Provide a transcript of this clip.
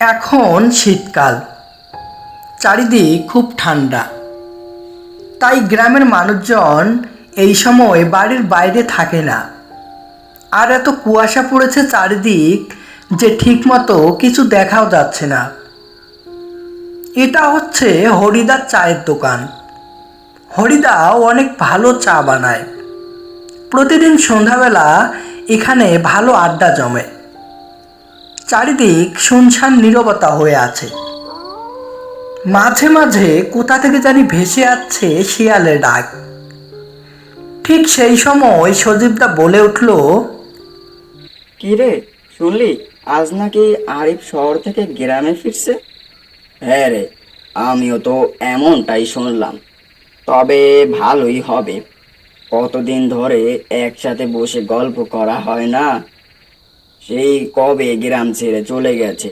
এখন শীতকাল। চারিদিক খুব ঠান্ডা। তাই গ্রামের মানুষজন এই সময় বাড়ির বাইরে থাকে না। আর এত কুয়াশা পড়েছে চারিদিক যে ঠিকমতো কিছু দেখাও যাচ্ছে না। এটা হচ্ছে হরিদার চায়ের দোকান। হরিদা অনেক ভালো চা বানায়। প্রতিদিন সন্ধ্যাবেলা এখানে ভালো আড্ডা জমে। চারিদিক শুনশান নীরবতা হয়ে আছে। মাঝে মাঝে কোথা থেকে জানি ভেসে আসছে শিয়ালের ডাক। ঠিক সেই সময় সজীবদা বলে উঠল, কি রে, শুনলি? আজ নাকি আরিফ শহর থেকে গ্রামে ফিরছে? হ্যাঁ রে, আমিও তো এমনটাই শুনলাম। তবে ভালোই হবে। কতদিন ধরে একসাথে বসে গল্প করা হয় না? সেই কবে গ্রাম ছেড়ে চলে গেছে?